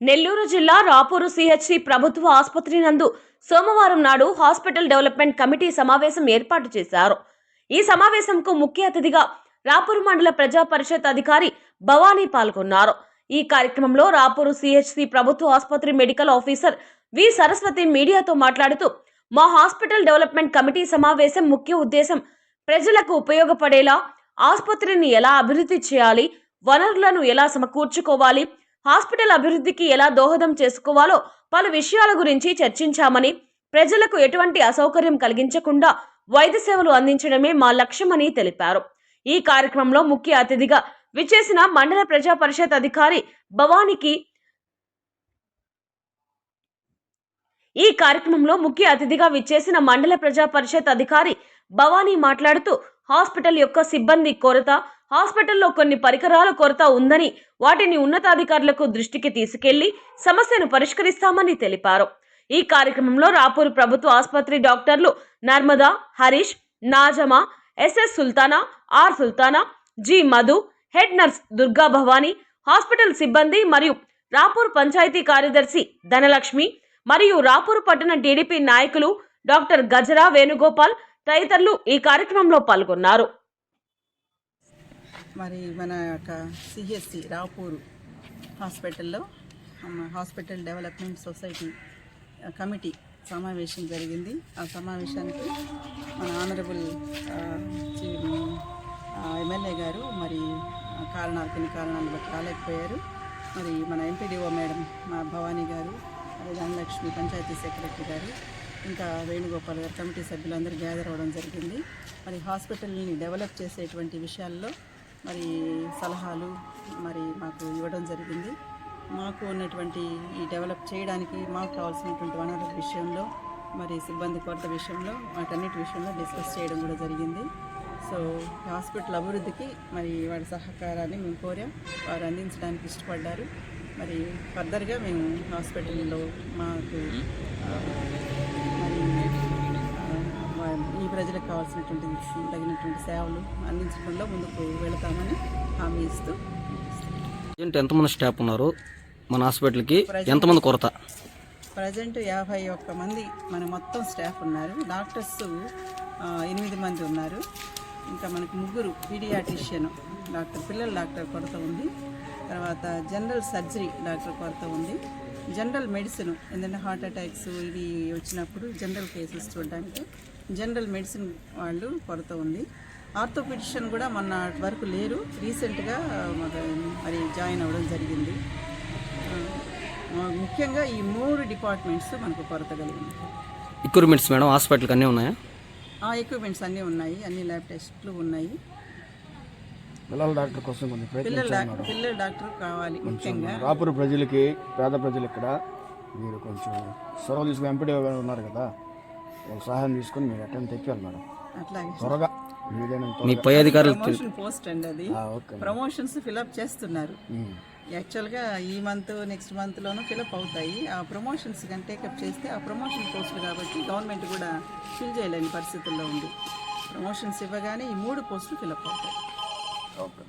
నెల్లూరు జిల్లా రాపూరు సిహెచ్సి ప్రభుత్వ ఆసుపత్రి నందు సోమవారం నాడు హాస్పిటల్ డెవలప్మెంట్ కమిటీ సమావేశం ఏర్పాటు చేశారు. ఈ సమావేశంకు ముఖ్య అతిథిగా రాపూరు మండల ప్రజా పరిషత్ అధికారి భవానీ పాల్గొన్నారు. ఈ కార్యక్రమంలో రాపూరు సిహెచ్సి ప్రభుత్వ ఆసుపత్రి మెడికల్ ఆఫీసర్ వి సరస్వతి మీడియాతో మాట్లాడుతూ మా హాస్పిటల్ డెవలప్మెంట్ కమిటీ సమావేశం ముఖ్య ఉద్దేశం ప్రజలకు ఉపయోగపడేలా ఆసుపత్రిని ఎలా అభివృద్ధి చేయాలి వనరులను ఎలా సమకూర్చుకోవాలి? హాస్పిటల్ అభివృద్ధికి ఎలా దోహదం చేసుకోవాలో పలు విషయాల గురించి చర్చించామని ప్రజలకు ఎటువంటి అసౌకర్యం కలిగించకుండా వైద్య సేవలు అందించడమే మా లక్ష్యమని తెలిపారు. ఈ కార్యక్రమంలో ముఖ్య అతిథిగా విచ్చేసిన మండల ప్రజా పరిషత్ అధికారి భవానికి ఈ కార్యక్రమంలో ముఖ్య అతిథిగా విచ్చేసిన మండల ప్రజా పరిషత్ అధికారి భవానీ మాట్లాడుతూ హాస్పిటల్ యొక్క సిబ్బంది కొరత హాస్పిటల్లో కొన్ని పరికరాల కొరత ఉందని వాటిని ఉన్నతాధికారులకు దృష్టికి తీసుకెళ్ళి సమస్యను పరిష్కరిస్తామని తెలిపారు. ఈ కార్యక్రమంలో రాపూర్ ప్రభుత్వ ఆసుపత్రి డాక్టర్లు Narmada Harish Najama SS Sultana R Sultana G Madhu head nurse Durga Bhavani hospital సిబ్బంది మరియు రాపూర్ పంచాయతీ కార్యదర్శి ధనలక్ష్మి మరియు రాపూర్ పట్టణ టీడీపీ నాయకులు డాక్టర్ గజరా వేణుగోపాల్ తదితరులు ఈ కార్యక్రమంలో పాల్గొన్నారు. మరి మన యొక్క సిహెచ్సి రాపూరు హాస్పిటల్లో హాస్పిటల్ డెవలప్మెంట్ సొసైటీ కమిటీ సమావేశం జరిగింది. ఆ సమావేశానికి మన ఆనరబుల్ ఎమ్మెల్యే గారు మరి కారణాలు కొన్ని కారణాలు బట్టి రాలేకపోయారు. మరి మన ఎంపీడీఓ మేడం మా భవానీ గారు మరి ధనలక్ష్మి పంచాయతీ సెక్రటరీ గారు ఇంకా వేణుగోపాల్ గారు కమిటీ సభ్యులందరూ గ్యాదర్ అవ్వడం జరిగింది. మరి హాస్పిటల్ని డెవలప్ చేసేటువంటి విషయాల్లో మరి సలహాలు మరి మాకు ఇవ్వడం జరిగింది. మాకు ఉన్నటువంటి ఈ డెవలప్ చేయడానికి మాకు కావాల్సినటువంటి వనరుల విషయంలో మరి సిబ్బంది కొరత విషయంలో వాటన్నిటి విషయంలో డిస్కస్ చేయడం కూడా జరిగింది. సో హాస్పిటల్ అభివృద్ధికి మరి వాడి సహకారాన్ని మేము కోరాం. వారు అందించడానికి ఇష్టపడ్డారు. మరి ఫర్దర్గా మేము హాస్పిటల్లో మాకు ఈ ప్రజలకు కావాల్సినటువంటి తగినటువంటి సేవలు అందించడంలో ముందుకు వెళతామని హామీ ఇస్తూ ప్రజెంట్ ఎంతమంది స్టాఫ్ ఉన్నారు? మన హాస్పిటల్కి ఎంతమంది కొరత? ప్రజెంట్ యాభై ఒక్క మంది మన మొత్తం స్టాఫ్ ఉన్నారు. డాక్టర్స్ ఎనిమిది మంది ఉన్నారు. ఇంకా మనకు ముగ్గురు పీడియాట్రిషియన్ డాక్టర్ పిల్లల డాక్టర్ కొరత ఉంది. తర్వాత జనరల్ సర్జరీ డాక్టర్ కొరత ఉంది. జనరల్ మెడిసిన్ ఎందుకంటే హార్ట్ అటాక్స్ ఇవి వచ్చినప్పుడు జనరల్ కేసెస్ చూడడానికి జనరల్ మెడిసిన్ వాళ్ళు కొరత ఉంది. ఆర్థోపెడిషన్ కూడా మొన్న వరకు లేరు. రీసెంట్గా మరి జాయిన్ అవ్వడం జరిగింది. ముఖ్యంగా ఈ మూడు డిపార్ట్మెంట్స్ మనకు కొరత కలిగింది. ఎక్విప్మెంట్స్ మేడం హాస్పిటల్కి అన్నీ ఉన్నాయా? ఆ ఎక్విప్మెంట్స్ అన్నీ ఉన్నాయి. అన్ని ల్యాబ్ టెస్ట్లు ఉన్నాయి. పిల్లల డాక్టర్ కోసం కొంచెం పిల్లల డాక్టర్ పిల్లల డాక్టర్ కావాలి ముఖ్యంగా. రాపూర్ ప్రజలకి పేద ప్రజలు ఇక్కడ మీరు కొంచెం చొరవ తీసుకుని ఎంపీడీ ఉన్నారు కదా వాళ్ళ సహాయం తీసుకొని మీరు అటెండ్ తెప్పాలి మేడం. అట్లాగే త్వరగా మీ త్వరగా. పై అధికారులు ప్రమోషన్ పోస్ట్ అండి అది. ఆ, ఓకే మేడం. ప్రమోషన్స్ ఫిలప్ చేస్తున్నారు. ఉమ్. యాక్చువల్గా ఈ మంత్ నెక్స్ట్ మంత్లోనూ ఫిలప్ అవుతాయి. ఆ ప్రమోషన్స్ కానీ టేకప్ చేస్తే ఆ ప్రమోషన్ పోస్టులు కాబట్టి గవర్నమెంట్ కూడా ఫిల్ చేయలేని పరిస్థితుల్లో ఉంది. ప్రమోషన్స్ ఇవ్వగానే ఈ మూడు పోస్టులు ఫిలప్ అవుతాయి. ఓకే